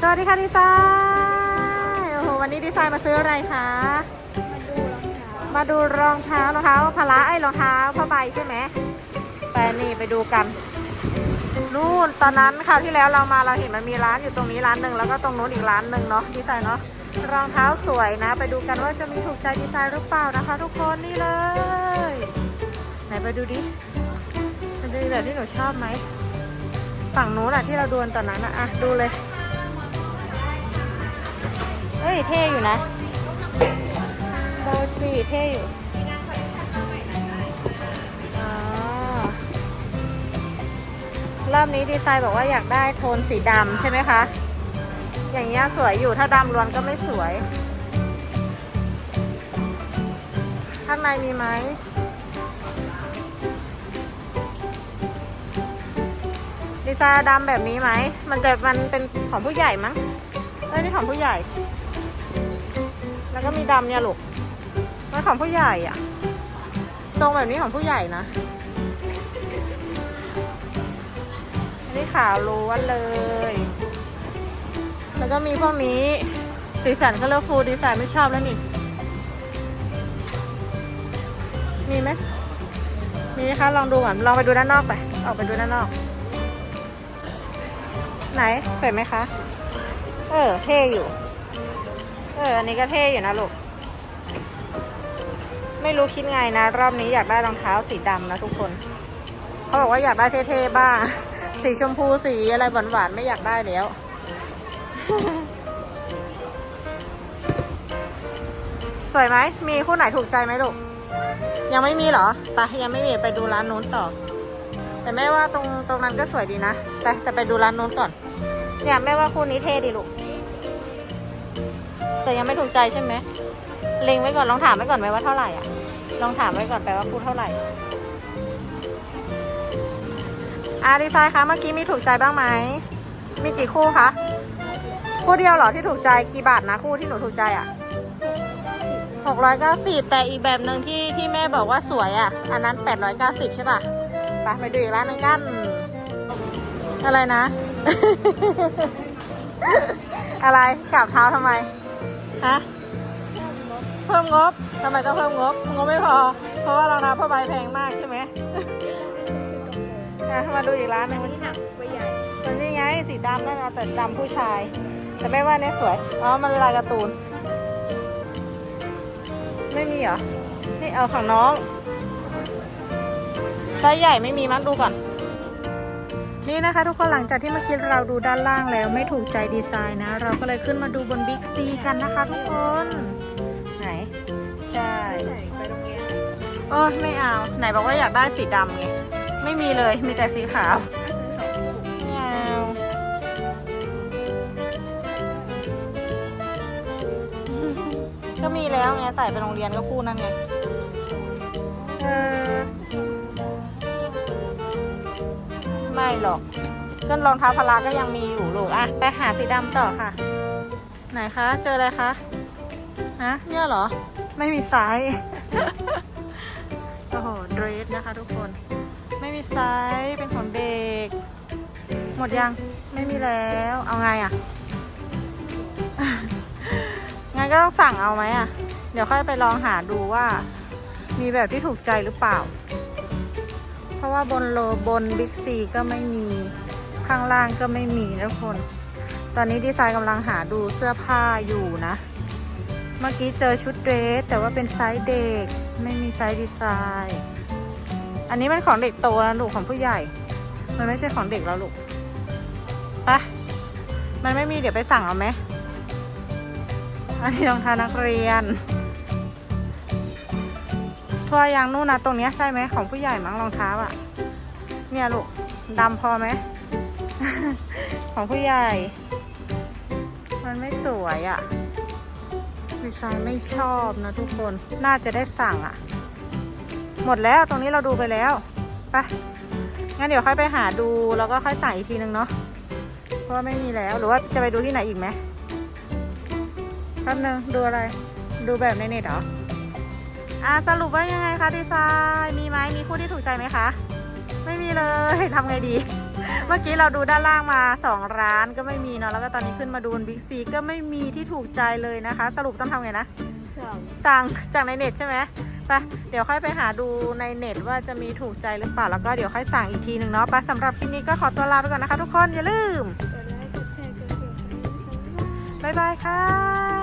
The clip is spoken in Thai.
สวัสดีค่ะดีไซน์โอ้โหวันนี้ดีไซน์มาซื้ออะไรคะมาดูรองเท้ามาดูรองเท้ารองเท้าพละไอ้รองเท้าผ้าใบใช่ไหมไปนี่ไปดูกัน นู่นตอนนั้นคราวที่แล้วเรามาเราเห็นมันมีร้านอยู่ตรงนี้ร้านหนึ่งแล้วก็ตรงนู้นอีกร้านหนึ่งเนาะดีไซน์เนาะรองเท้าสวยนะ ไปดูกันว่าจะมีถูกใจดีไซน์หรือเปล่านะคะ ทุกคนนี่เลย ไหนไปดูดิมันจะมีแบบที่หนูชอบไหมฝั่งนู้นอะที่เราดูนตอนนั้นอะอะดูเลย เฮ้ยเท่อยู่นะโมจิเท่อยู่รอบนี้ดีไซน์บอกว่าอยากได้โทนสีดำใช่ไหมคะ อย่างเงี้ยสวยอยู่ถ้าดำล้วนก็ไม่สวย ข้างในมีไหมดีไซน์ดำแบบนี้ไหม มันจะมันเป็นของผู้ใหญ่มั้งเอ้ยนี่ของผู้ใหญ่ แล้วก็มีดำเนี่ยลูกมันของผู้ใหญ่อะทรงแบบนี้ของผู้ใหญ่นะ อันนี้ขาวล้วนเลย แล้วก็มีพวกนี้สีสันก็เลือกฟูดีไซน์ไม่ชอบแล้วนี่ มีไหมมีคะลองดูก่อนลองไปดูด้านนอกไป ออกไปดูด้านนอก ไหนสวยไหมคะ เออ เท่อยู่ เออ อันนี้ก็เท่อยู่นะลูก ไม่รู้คิดไงนะ รอบนี้อยากได้รองเท้าสีดำนะทุกคน เขาบอกว่าอยากได้เท่ๆบ้าง สีชมพูสีอะไรหวานๆไม่อยากได้แล้ว สวยไหม มีคู่ไหนถูกใจไหมลูก ยังไม่มีเหรอไปยังไม่มีไปดูร้านนู้นต่อ แต่แม่ว่าตรงตรงนั้นก็สวยดีนะ แต่แต่ไปดูร้านนู้นก่อน เนี่ยแม่ว่าคู่นี้เท่ดีลูก แต่ยังไม่ถูกใจใช่ไหมเล็งไว้ก่อนลองถามไว้ก่อนไหมว่าเท่าไหร่อะ ลองถามไว้ก่อนไปลว่าคู่เท่าไหร่อาดีไซน์คะเมื่อกี้มีถูกใจบ้างไหมมีกี่คู่คะคู่เดียวเหรอที่ถูกใจกี่บาทนะคู่ที่หนูถูกใจอะหกร้อยเก้าสิบแต่อีกแบบหนึ่งที่ที่แม่บอกว่าสวยอะ อันนั้นแปดร้อยเก้าสิบใช่ป่ะไปไปดูอีกร้านนึงกัน อะไรนะ อะไรกราบเท้าทำไม ฮะเพิ่มงบทำไมต้องเพิ่มงบ งบไม่พอ เพราะว่ารองเท้าผ้าใบแพงมากใช่ไหมอะมาดูอีกร้านหนึงมันนี่หนักไปใหญ่มันนี่ไงสีดำนั่นนะแต่ดำผู้ชาย แต่ไม่ว่าเนี่ยสวย อ๋อ มันลายการ์ตูน ไม่มีเหรอ นี่เอาของน้องไซส์ใหญ่ไม่มีมั้งดูก่อน นี่นะคะทุกคนหลังจากที่เมื่อกี้เราดูด้านล่างแล้วไม่ถูกใจดีไซน์นะ เราก็เลยขึ้นมาดูบนบิ๊กซีกันนะคะทุกคน ไหน ใช่ไปตรงเนี้ยโอ้ไม่เอา ไหนบอกว่าอยากได้สีดำไง ไม่มีเลยมีแต่สีขาวถ้าซื้อสองคู่ไม่เอาก็มีแล้วไงใส่ไปโรงเรียนก็คู่นั่นไงเออ ไม่หรอกก็รองเท้าพละก็ยังมีอยู่ลูกอะไปหาสีดำต่อค่ะ ไหนคะ เจออะไรคะฮะเนี่ยเหรอ ไม่มีไซส์โอ้โหเดรสนะคะทุกคน ไม่มีไซส์เป็นของเด็ก หมดยังไม่มีแล้วเอาไงอะ่ะงั้นก็ต้องสั่งเอาไหมอะ่ะ เดี๋ยวค่อยไปลองหาดูว่า มีแบบที่ถูกใจหรือเปล่า เพราะว่าบนโลบนบิ๊กซีก็ไม่มีข้างล่างก็ไม่มีนะทุกคน ตอนนี้ดีไซน์กำลังหาดูเสื้อผ้าอยู่นะ เมื่อกี้เจอชุดเดรสแต่ว่าเป็นไซส์เด็ก ไม่มีไซส์ดีไซน์ อันนี้มันของเด็กโตแล้วลูกของผู้ใหญ่ มันไม่ใช่ของเด็กแล้วลูกปะมันไม่มีเดี๋ยวไปสั่งเอาไหมอันนี้รองเท้านักเรียน ทัวร์ยางนู่นนะตรงเนี้ยใช่ไหมของผู้ใหญ่มั้งรองเท้าอะ เนี่ยลูกดำพอไหม ของผู้ใหญ่ มันไม่สวยอะดีไซน์ไม่ชอบนะทุกคนน่าจะได้สั่งอะ หมดแล้วตรงนี้เราดูไปแล้วไปงั้นเดี๋ยวค่อยไปหาดูแล้วก็ค่อยสั่งอีกทีนึงเนาะเพราะไม่มีแล้วหรือว่าจะไปดูที่ไหนอีกไหมแป๊บนึงดูอะไร ดูแบบในเน็ตเหรอ อ่าสรุปว่ายังไงคะดีไซน์มีไหมมีคู่ที่ถูกใจไหมคะ ไม่มีเลยทำไงดี เมื่อกี้เราดูด้านล่างมาสองร้านก็ไม่มีเนาะแล้วก็ตอนนี้ขึ้นมาดูบิ๊กซีก็ไม่มีที่ถูกใจเลยนะคะ สรุปต้องทำไงนะสองสั่งจากในเน็ตใช่ไหมไปเดี๋ยวค่อยไปหาดูในเน็ตว่าจะมีถูกใจหรือเปล่า แล้วก็เดี๋ยวค่อยสั่งอีกทีหนึ่งเนาะไปสำหรับคลิปนี้ก็ขอตัวลาไปก่อนนะคะทุกคน อย่าลืมกดไลค์กดแชร์กดติดตามบ๊ายบายค่ะ